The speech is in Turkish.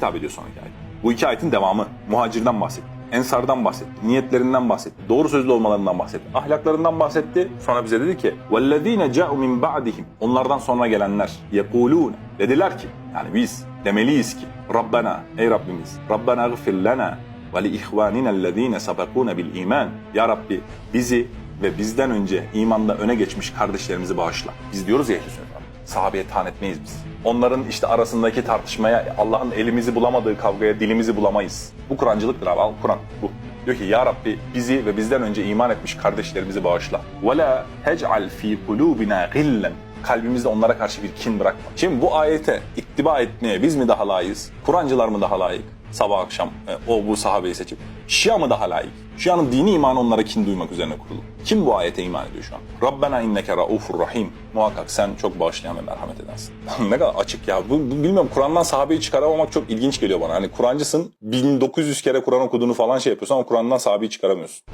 hitap ediyor sonraki ayet. Bu iki ayetin devamı. Muhacirden bahsetti. Ensardan bahsetti. Niyetlerinden bahsetti. Doğru sözlü olmalarından bahsetti. Ahlaklarından bahsetti. Sonra bize dedi ki وَالَّذ۪ينَ جَاءُ مِنْ بَعْدِهِمْ Onlardan sonra gelenler يَقُولُونَ Dediler ki yani biz demeliyiz ki Rabbena ey Rabbimiz Rabbena gfir lana ve li ihvanina ellezine sabakuna bil iman. Ya Rabbi bizi ve bizden önce imanda öne geçmiş kardeşlerimizi bağışla. Biz diyoruz ya ehl sahabeye tan etmeyiz biz. Onların işte arasındaki tartışmaya Allah'ın elimizi bulamadığı kavgaya dilimizi bulamayız. Bu Kur'ancılıktır abi al Kur'an bu. Diyor ki ya Rabbi bizi ve bizden önce iman etmiş kardeşlerimizi bağışla. Ve la hec'al fi kulubina gillen kalbimizde onlara karşı bir kin bırakma. Şimdi bu ayete ittiba etmeye biz mi daha layığız? Kur'ancılar mı daha layık? Sabah akşam e, o bu sahabeyi seçip. Şia mı daha layık? Şia'nın dini imanı onlara kin duymak üzerine kurulu. Kim bu ayete iman ediyor şu an? Rabbena inneke raufur rahim. Muhakkak sen çok bağışlayan ve merhamet edensin. ne kadar açık ya. Bu, bu bilmiyorum Kur'an'dan sahabeyi çıkaramamak çok ilginç geliyor bana. Hani Kur'ancısın 1900 kere Kur'an okuduğunu falan şey yapıyorsun ama Kur'an'dan sahabeyi çıkaramıyorsun.